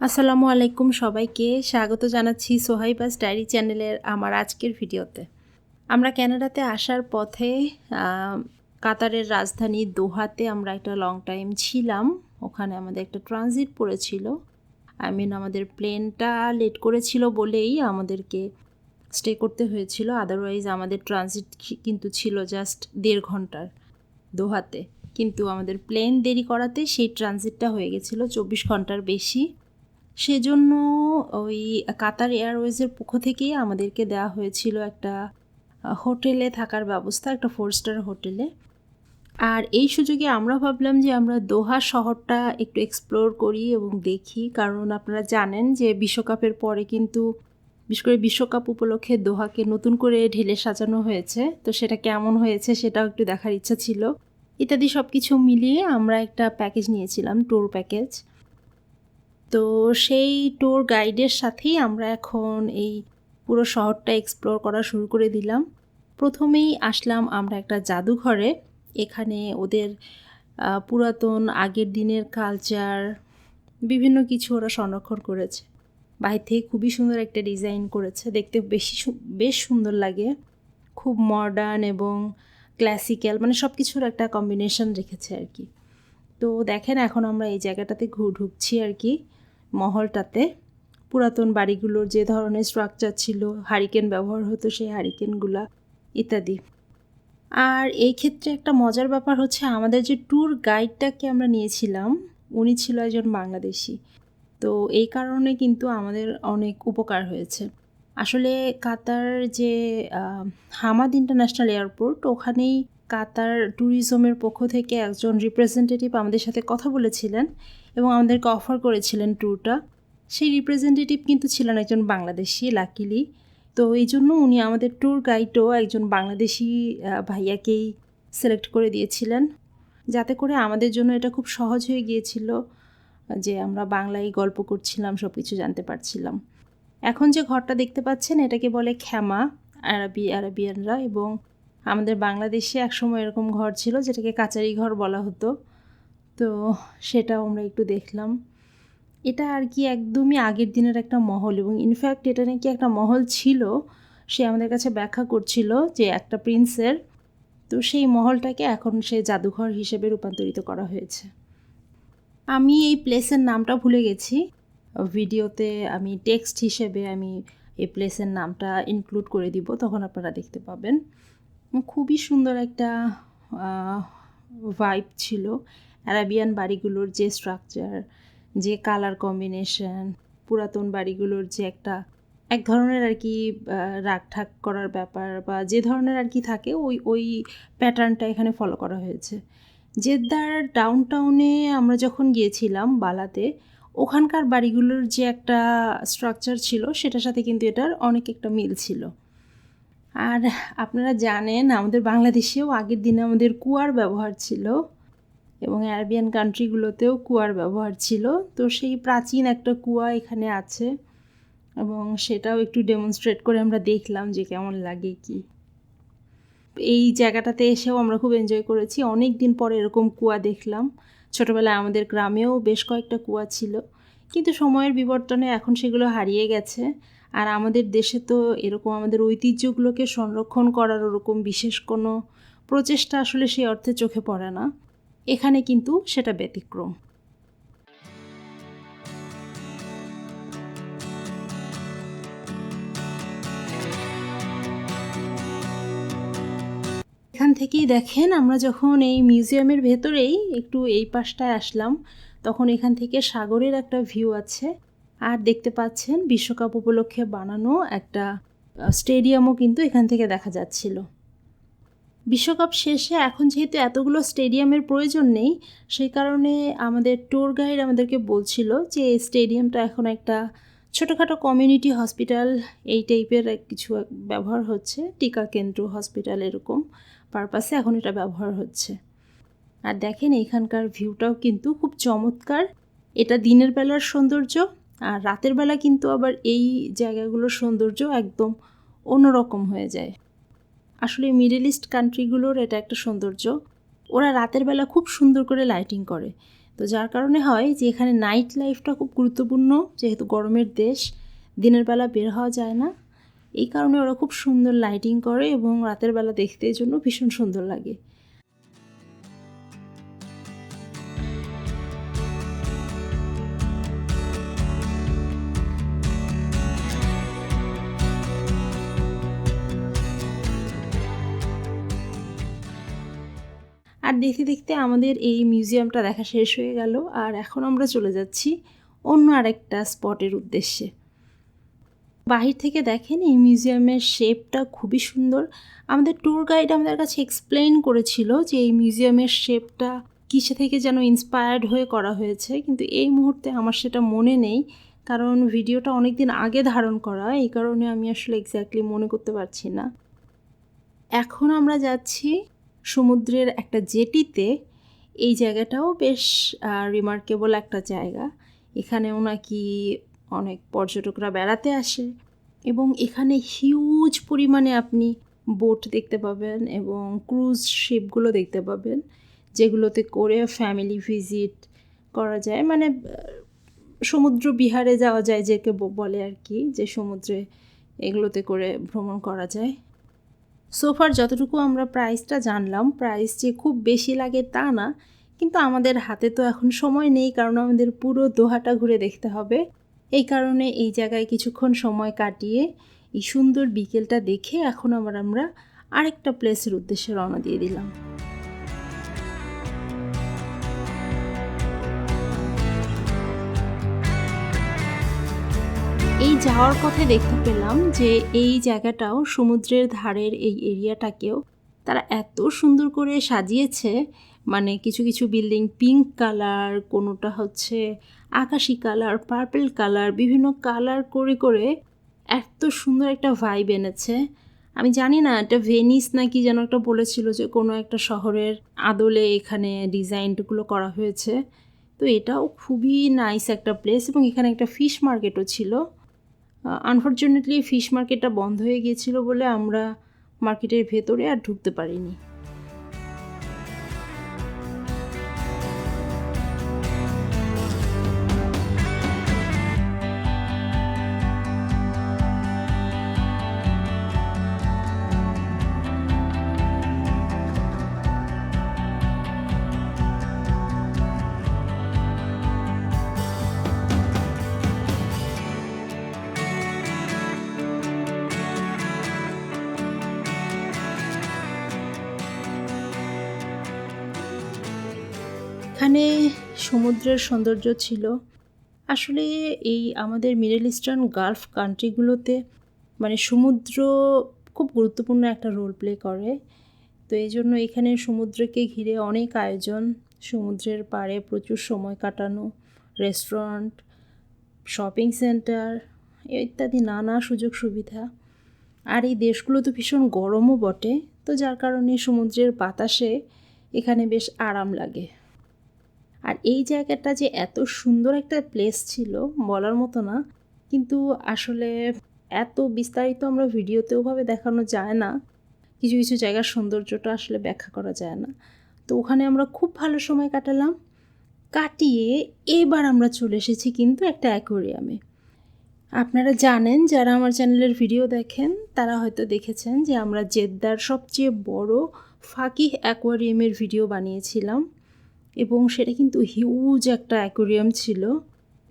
আসসালামু আলাইকুম সবাইকে। স্বাগত জানাচ্ছি সোহাইবাস ডায়েরি চ্যানেলের আমার আজকের ভিডিওতে। আমরা ক্যানাডাতে আসার পথে কাতারের রাজধানী দোহাতে আমরা একটা লং টাইম ছিলাম। ওখানে আমাদের একটা ট্রানজিট পড়েছিল। আই মিন আমাদের প্লেনটা লেট করেছিল বলেই আমাদেরকে স্টে করতে হয়েছিল। আদারওয়াইজ আমাদের ট্রানজিট কিন্তু ছিল জাস্ট দেড় ঘণ্টার দোহাতে। কিন্তু আমাদের প্লেন দেরি করাতে সেই ট্রানজিটটা হয়ে গেছিল চব্বিশ ঘণ্টার বেশি। সেজন্য ওই কাতার এয়ারওয়েজের পক্ষ থেকেই আমাদেরকে দেওয়া হয়েছিল একটা হোটেলে থাকার ব্যবস্থা, একটা ফোর স্টার হোটেলে। আর এই সুযোগে আমরা ভাবলাম যে আমরা দোহা শহরটা একটু এক্সপ্লোর করি এবং দেখি। কারণ আপনারা জানেন যে বিশ্বকাপের পরে কিন্তু, বিশেষ করে বিশ্বকাপ উপলক্ষে দোহাকে নতুন করে ঢেলে সাজানো হয়েছে। তো সেটা কেমন হয়েছে সেটাও একটু দেখার ইচ্ছা ছিল। ইত্যাদি সব কিছু মিলিয়ে আমরা একটা প্যাকেজ নিয়েছিলাম ট্যুর প্যাকেজ তো সেই ট্যুর গাইডের সাথেই আমরা এখন এই পুরো শহরটা এক্সপ্লোর করা শুরু করে দিলাম। প্রথমেই আসলাম আমরা একটা জাদুঘরে। এখানে ওদের পুরাতন আগের দিনের কালচার বিভিন্ন কিছু ওরা সংরক্ষণ করেছে। বাইরে থেকে খুবই সুন্দর একটা ডিজাইন করেছে। দেখতে বেশি বেশ সুন্দর লাগে। খুব মডার্ন এবং ক্লাসিক্যাল মানে সব কিছুর একটা কম্বিনেশন রেখেছে আর কি। তো দেখেন এখন আমরা এই জায়গাটাতে ঘু, ঢুকছি আর কি। মহলটাতে পুরাতন বাড়িগুলোর যে ধরনের স্ট্রাকচার ছিল হারিকেন ব্যবহার হতো সেই হারিকেনগুলা ইত্যাদি। আর এই ক্ষেত্রে একটা মজার ব্যাপার হচ্ছে আমাদের যে ট্যুর গাইডটাকে আমরা নিয়েছিলাম, উনি ছিল একজন বাংলাদেশি। তো এই কারণে কিন্তু আমাদের অনেক উপকার হয়েছে। আসলে কাতার যে হামাদ ইন্টারন্যাশনাল এয়ারপোর্ট ওখানেই কাতার ট্যুরিজমের পক্ষ থেকে একজন রিপ্রেজেন্টেটিভ আমাদের সাথে কথা বলেছিলেন এবং আমাদেরকে অফার করেছিলেন ট্যুরটা সেই রিপ্রেজেন্টেটিভ কিন্তু ছিলেন একজন বাংলাদেশি লাকিলি তো এই জন্য উনি আমাদের ট্যুর গাইডও একজন বাংলাদেশি ভাইয়াকেই সিলেক্ট করে দিয়েছিলেন। যাতে করে আমাদের জন্য এটা খুব সহজ হয়ে গিয়েছিল যে আমরা বাংলায় গল্প করছিলাম সব কিছু জানতে পারছিলাম। এখন যে ঘরটা দেখতে পাচ্ছেন, এটাকে বলে খ্যামা আরবি, আরবিয়ানরা এবং আমাদের বাংলাদেশে একসময় এরকম ঘর ছিল, যেটাকে কাচারি ঘর বলা হতো। তো সেটাও আমরা একটু দেখলাম। এটা আর কি একদমই আগের দিনের একটা মহল এবং ইনফ্যাক্ট এটা নাকি একটা মহল ছিল, সে আমাদের কাছে ব্যাখ্যা করছিল যে একটা প্রিন্সের। তো সেই মহলটাকে এখন সে জাদুঘর হিসেবে রূপান্তরিত করা হয়েছে। আমি এই প্লেসের নামটা ভুলে গেছি। ভিডিওতে আমি টেক্সট হিসেবে আমি এই প্লেসের নামটা ইনক্লুড করে দিব, তখন আপনারা দেখতে পাবেন। খুবই সুন্দর একটা ভাইব ছিল। অ্যারাবিয়ান বাড়িগুলোর যে স্ট্রাকচার যে কালার কম্বিনেশন পুরাতন বাড়িগুলোর যে একটা, এক ধরনের আর কি রাগ ঠাক করার ব্যাপার বা যে ধরনের আর কি থাকে, ওই ওই প্যাটার্নটা এখানে ফলো করা হয়েছে। জেদ্দার ডাউন টাউনে আমরা যখন গিয়েছিলাম বালাতে, ওখানকার বাড়িগুলোর যে একটা স্ট্রাকচার ছিল, সেটার সাথে কিন্তু এটার অনেক একটা মিল ছিল। আর আপনারা জানেন, আমাদের বাংলাদেশেও আগের দিনে আমাদের কুয়ার ব্যবহার ছিল এবং অ্যারাবিয়ান কান্ট্রিগুলোতেও কুয়ার ব্যবহার ছিল। তো সেই প্রাচীন একটা কুয়া এখানে আছে এবং সেটাও একটু ডেমনস্ট্রেট করে আমরা দেখলাম যে কেমন লাগে কি। এই জায়গাটাতে এসেও আমরা খুব এনজয় করেছি। অনেক দিন পরে এরকম কুয়া দেখলাম। ছোটোবেলায় আমাদের গ্রামেও বেশ কয়েকটা কুয়া ছিল। কিন্তু সময়ের বিবর্তনে এখন সেগুলো হারিয়ে গেছে। আর আমাদের দেশে তো এরকম আমাদের ঐতিহ্যগুলোকে সংরক্ষণ করার ওরকম বিশেষ কোনো প্রচেষ্টা আসলে সেই অর্থে চোখে পড়ে না। এখানে কিন্তু সেটা ব্যতিক্রম। এখান থেকেই দেখেন, আমরা যখন এই মিউজিয়ামের ভেতরেই একটু এই পাশটায় আসলাম, তখন এখান থেকে সাগরের একটা ভিউ আছে। আর দেখতে পাচ্ছেন বিশ্বকাপ উপলক্ষে বানানো একটা স্টেডিয়ামও কিন্তু এখান থেকে দেখা যাচ্ছিল। বিশ্বকাপ শেষে এখন যেহেতু এতগুলো স্টেডিয়ামের প্রয়োজন নেই, সেই কারণে আমাদের ট্যুর গাইড আমাদেরকে বলছিল যে এই স্টেডিয়ামটা এখন একটা ছোটোখাটো কমিউনিটি হসপিটাল এই টাইপের কিছু ব্যবহার হচ্ছে, টিকা কেন্দ্র হসপিটাল এরকম পারপাসে এখন এটা ব্যবহার হচ্ছে। আর দেখেন এখানকার ভিউটাও কিন্তু খুব চমৎকার। এটা দিনের বেলার সৌন্দর্য আর রাতের বেলা কিন্তু আবার এই জায়গাগুলোর সৌন্দর্য একদম অন্যরকম হয়ে যায়। আসলে মিডল ইস্ট কান্ট্রিগুলোর এটা একটা সৌন্দর্য। ওরা রাতের বেলা খুব সুন্দর করে লাইটিং করে। তো যার কারণে হয় যে এখানে নাইট লাইফটা খুব গুরুত্বপূর্ণ, যেহেতু গরমের দেশ, দিনের বেলা বের হওয়া যায় না। এই কারণে ওরা খুব সুন্দর লাইটিং করে এবং রাতের বেলা দেখতে জন্য ভীষণ সুন্দর লাগে। আর দেখতে দেখতে আমাদের এই মিউজিয়ামটা দেখা শেষ হয়ে গেল, আর এখন আমরা চলে যাচ্ছি অন্য আরেকটা স্পটের উদ্দেশ্যে। বাহির থেকে দেখেন এই মিউজিয়ামের শেপটা খুবই সুন্দর। আমাদের ট্যুর গাইড আমাদের কাছে এক্সপ্লেন করেছিল যে এই মিউজিয়ামের শেপটা কিসে থেকে যেন ইন্সপায়ার্ড হয়ে করা হয়েছে, কিন্তু এই মুহূর্তে আমার সেটা মনে নেই, কারণ ভিডিওটা অনেক দিন আগে ধারণ করা, এই কারণে আমি আসলে এক্স্যাক্টলি মনে করতে পারছি না। এখন আমরা যাচ্ছি সমুদ্রের একটা জেটিতে এই জায়গাটাও বেশ রিমার্কেবল একটা জায়গা। এখানেও নাকি অনেক পর্যটকরা বেড়াতে আসে এবং এখানে হিউজ পরিমাণে আপনি বোট দেখতে পাবেন এবং ক্রুজ শিপগুলো দেখতে পাবেন, যেগুলোতে করে ফ্যামিলি ভিজিট করা যায়। মানে সমুদ্র বিহারে যাওয়া যায়, যেকে বলে আর কি, যে সমুদ্রে এগুলোতে করে ভ্রমণ করা যায়। সোফার যতটুকু আমরা প্রাইসটা জানলাম প্রাইস যে খুব বেশি লাগে তা না, কিন্তু আমাদের হাতে তো এখন সময় নেই, কারণ আমাদের পুরো দোহাটা ঘুরে দেখতে হবে। এই কারণে এই জায়গায় কিছুক্ষণ সময় কাটিয়ে এই সুন্দর বিকেলটা দেখে এখন আবার আমরা আরেকটা প্লেসের উদ্দেশ্যে রওনা দিয়ে দিলাম। যাওয়ার পথে দেখতে পেলাম যে এই জায়গাটাও সমুদ্রের ধারের এই এরিয়াটাকেও তারা এত সুন্দর করে সাজিয়েছে। মানে কিছু কিছু বিল্ডিং পিঙ্ক কালার, কোনোটা হচ্ছে আকাশি কালার, পার্পেল কালার, বিভিন্ন কালার করে করে এত সুন্দর একটা ভাইব এনেছে। আমি জানি না, এটা ভেনিস নাকি যেন একটা বলেছিল যে কোনো একটা শহরের আদলে এখানে ডিজাইনগুলো করা হয়েছে। তো এটাও খুবই নাইস একটা প্লেস এবং এখানে একটা ফিশ মার্কেটও ছিল। আনফর্চুনেটলি ফিশ মার্কেটটা বন্ধ হয়ে গিয়েছিল বলে আমরা মার্কেটের ভেতরে আর ঢুকতে পারিনি। এখানে সমুদ্রের সৌন্দর্য ছিল। আসলে এই আমাদের মিডল ইস্টার্ন গালফ কান্ট্রিগুলোতে মানে সমুদ্র খুব গুরুত্বপূর্ণ একটা রোল প্লে করে। তো এই জন্য এখানে সমুদ্রকে ঘিরে অনেক আয়োজন, সমুদ্রের পাড়ে প্রচুর সময় কাটানো রেস্টুরেন্ট শপিং সেন্টার ইত্যাদি নানা সুযোগ সুবিধা। আর এই দেশগুলো তো ভীষণ গরমও বটে, তো যার কারণে সমুদ্রের বাতাসে এখানে বেশ আরাম লাগে। আর এই জায়গাটা যে এত সুন্দর একটা প্লেস ছিল, বলার মতো না। কিন্তু আসলে এত বিস্তারিত আমরা ভিডিওতেওভাবে দেখানো যায় না। কিছু কিছু জায়গার সৌন্দর্যটা আসলে ব্যাখ্যা করা যায় না। তো ওখানে আমরা খুব ভালো সময় কাটালাম। কাটিয়ে এবার আমরা চলে এসেছি কিন্তু একটা অ্যাকোরিয়ামে আপনারা জানেন, যারা আমার চ্যানেলের ভিডিও দেখেন, তারা হয়তো দেখেছেন যে আমরা জেদ্দার সবচেয়ে বড় ফাঁকি অ্যাকোয়ারিয়ামের ভিডিও বানিয়েছিলাম। এবং সেটা কিন্তু হিউজ একটা অ্যাকোরিয়াম ছিল।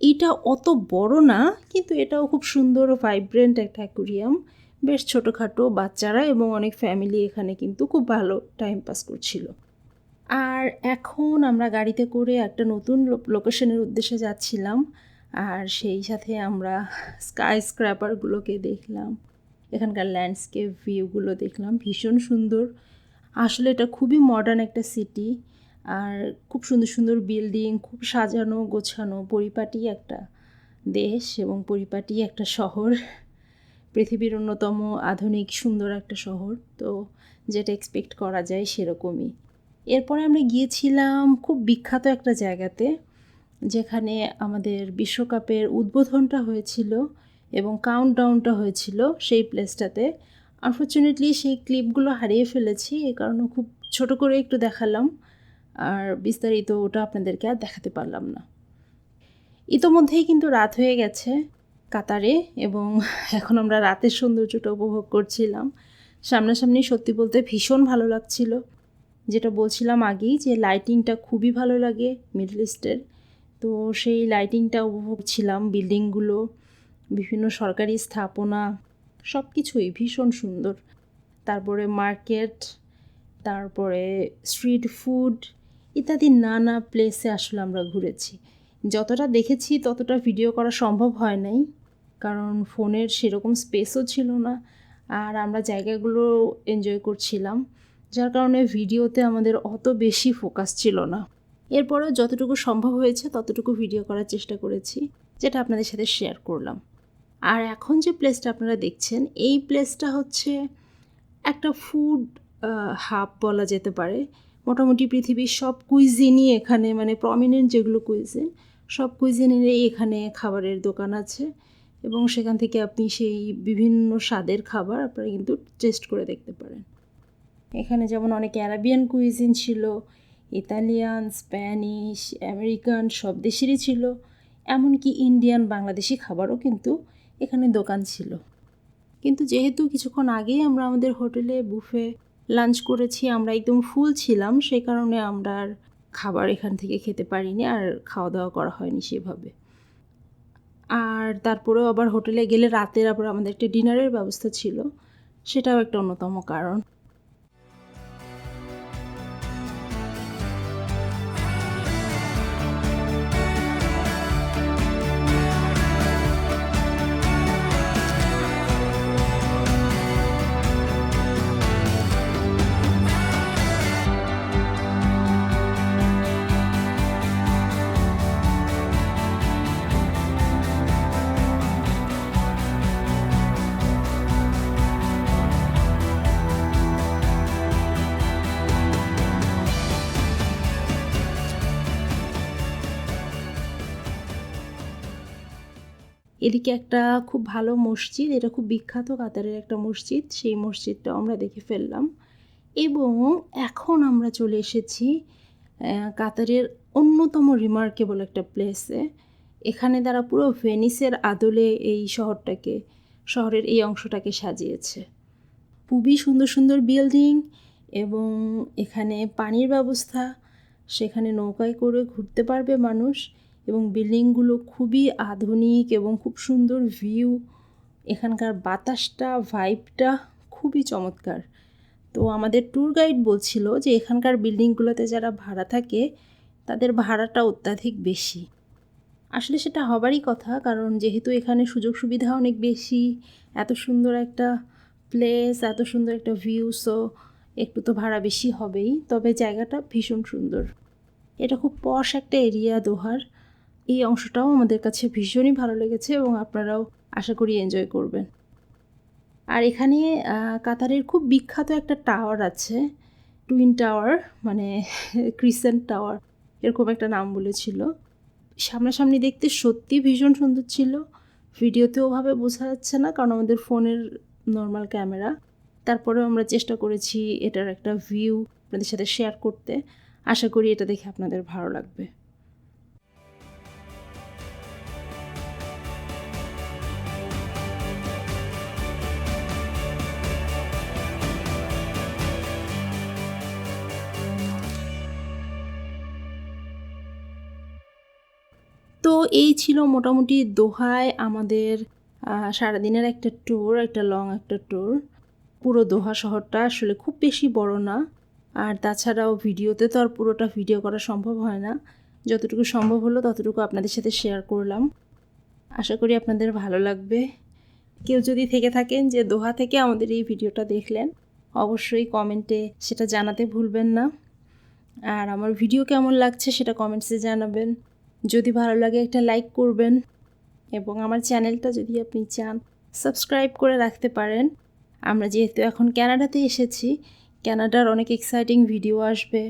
এটা অত বড় না, কিন্তু এটাও খুব সুন্দর ভাইব্রেন্ট একটা অ্যাকোরিয়াম বেশ ছোটোখাটো বাচ্চারা এবং অনেক ফ্যামিলি এখানে কিন্তু খুব ভালো টাইম পাস করছিল। আর এখন আমরা গাড়িতে করে একটা নতুন লোকেশনের উদ্দেশ্যে যাচ্ছিলাম। আর সেই সাথে আমরা স্কাই স্ক্র্যাপারগুলোকে দেখলাম। এখানকার ল্যান্ডস্কেপ ভিউগুলো দেখলাম, ভীষণ সুন্দর। আসলে এটা খুবই মডার্ন একটা সিটি আর খুব সুন্দর সুন্দর বিল্ডিং খুব সাজানো, গোছানো, পরিপাটি একটা দেশ এবং পরিপাটি একটা শহর। পৃথিবীর অন্যতম আধুনিক, সুন্দর একটা শহর। তো যেটা এক্সপেক্ট করা যায় সেরকমই। এরপরে আমরা গিয়েছিলাম খুব বিখ্যাত একটা জায়গাতে, যেখানে আমাদের বিশ্বকাপের উদ্বোধনটা হয়েছিল এবং কাউন্টডাউনটা হয়েছিল সেই প্লেসটাতে আনফর্চুনেটলি সেই ক্লিপগুলো হারিয়ে ফেলেছি এই কারণে খুব ছোট করে একটু দেখালাম। আর বিস্তারিত ওটা আপনাদেরকে আর দেখাতে পারলাম না। ইতোমধ্যেই কিন্তু রাত হয়ে গেছে কাতারে এবং এখন আমরা রাতের সৌন্দর্যটা উপভোগ করছিলাম। সামনাসামনি সত্যি বলতে ভীষণ ভালো লাগছিল। যেটা বলছিলাম আগেই যে লাইটিংটা খুবই ভালো লাগে মিডল ইস্টের তো সেই লাইটিংটা উপভোগ ছিলাম বিল্ডিংগুলো বিভিন্ন সরকারি স্থাপনা সব কিছুই ভীষণ সুন্দর। তারপরে মার্কেট তারপরে স্ট্রিট ফুড ইত্যাদি নানা প্লেসে আসলে আমরা ঘুরেছি। যতটা দেখেছি, ততটা ভিডিও করা সম্ভব হয় নাই। কারণ ফোনের সেরকম স্পেসও ছিল না আর আমরা জায়গাগুলো এনজয় করছিলাম, যার কারণে ভিডিওতে আমাদের অত বেশি ফোকাস ছিল না। এরপরেও যতটুকু সম্ভব হয়েছে, ততটুকু ভিডিও করার চেষ্টা করেছি, যেটা আপনাদের সাথে শেয়ার করলাম। আর এখন যে প্লেসটা আপনারা দেখছেন, এই প্লেসটা হচ্ছে একটা ফুড হাব বলা যেতে পারে। মোটামুটি পৃথিবীর সব কুইজিনই এখানে মানে প্রমিনেন্ট যেগুলো কুইজিন সব কুইজিনেরই এখানে খাবারের দোকান আছে। এবং সেখান থেকে আপনি সেই বিভিন্ন স্বাদের খাবার আপনারা কিন্তু টেস্ট করে দেখতে পারেন। এখানে যেমন অনেক অ্যারাবিয়ান কুইজিন ছিল ইতালিয়ান স্প্যানিশ আমেরিকান সব দেশেরই ছিল। এমনকি ইন্ডিয়ান বাংলাদেশি খাবারও কিন্তু এখানে দোকান ছিল। কিন্তু যেহেতু কিছুক্ষণ আগেই আমরা আমাদের হোটেলে, বুফে লাঞ্চ করেছি, আমরা একদম ফুল ছিলাম সেই কারণে আমরা আর খাবার এখান থেকে খেতে পারিনি, আর খাওয়া দাওয়া করা হয়নি সেভাবে। আর তারপরেও আবার হোটেলে গেলে রাতের আবার আমাদের একটা ডিনারের ব্যবস্থা ছিল, সেটাও একটা অন্যতম কারণ। এদিকে একটা খুব ভালো মসজিদ, এটা খুব বিখ্যাত কাতারের একটা মসজিদ, সেই মসজিদটা আমরা দেখে ফেললাম। এবং এখন আমরা চলে এসেছি কাতারের অন্যতম রিমার্কেবল একটা প্লেসে এখানে তারা পুরো ভেনিসের আদলে এই শহরটাকে, শহরের এই অংশটাকে সাজিয়েছে। খুবই সুন্দর সুন্দর বিল্ডিং এবং এখানে পানির ব্যবস্থা, সেখানে নৌকায় করে ঘুরতে পারবে মানুষ। এবং বিল্ডিংগুলো খুবই আধুনিক এবং খুব সুন্দর ভিউ এখানকার বাতাসটা ভাইবটা খুবই চমৎকার। তো আমাদের ট্যুর গাইড বলছিল যে এখানকার বিল্ডিংগুলোতে যারা ভাড়া থাকে, তাদের ভাড়াটা অত্যাধিক বেশি। আসলে সেটা হবারই কথা, কারণ যেহেতু এখানে সুযোগ সুবিধা অনেক বেশি, এত সুন্দর একটা প্লেস এত সুন্দর একটা ভিউ সো একটু তো ভাড়া বেশি হবেই, তবে জায়গাটা ভীষণ সুন্দর। এটা খুব পশ একটা এরিয়া দোহার। এই অংশটাও আমাদের কাছে ভীষণই ভালো লেগেছে এবং আপনারাও আশা করি এনজয় করবেন। আর এখানে কাতারের খুব বিখ্যাত একটা টাওয়ার আছে টুইন টাওয়ার মানে ক্রিসেন্ট টাওয়ার এরকম একটা নাম বলেছিল। সামনাসামনি দেখতে সত্যি ভীষণ সুন্দর ছিল। ভিডিওতে ওভাবে বোঝা যাচ্ছে না, কারণ আমাদের ফোনের নর্মাল ক্যামেরা তারপরেও আমরা চেষ্টা করেছি এটার একটা ভিউ আপনাদের সাথে শেয়ার করতে। আশা করি এটা দেখে আপনাদের ভালো লাগবে। তো এই ছিল মোটামুটি দোহায় আমাদের সারাদিনের একটা ট্যুর একটা লং একটা ট্যুর পুরো দোহা শহরটা আসলে খুব বেশি বড় না। আর তাছাড়াও ভিডিওতে তো আর পুরোটা ভিডিও করা সম্ভব হয় না। যতটুকু সম্ভব হলো ততটুকু আপনাদের সাথে শেয়ার করলাম। আশা করি আপনাদের ভালো লাগবে। কেউ যদি থেকে থাকেন যে দোহা থেকে আমাদের এই ভিডিওটা দেখলেন, অবশ্যই কমেন্টে সেটা জানাতে ভুলবেন না। আর আমার ভিডিও কেমন লাগছে সেটা কমেন্টসে জানাবেন। যদি ভালো লাগে একটা লাইক করবেন এবং আমার চ্যানেলটা যদি আপনি চান, সাবস্ক্রাইব করে রাখতে পারেন। আমরা যেহেতু এখন ক্যানাডাতে এসেছি, ক্যানাডার অনেক এক্সাইটিং ভিডিও আসবে।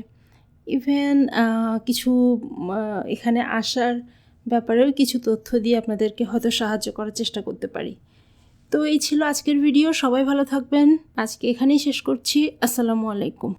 ইভেন কিছু এখানে আসার ব্যাপারেও কিছু তথ্য দিয়ে আপনাদেরকে হয়তো সাহায্য করার চেষ্টা করতে পারি। তো এই ছিল আজকের ভিডিও সবাই ভালো থাকবেন। আজকে এখানেই শেষ করছি। আসসালামু আলাইকুম।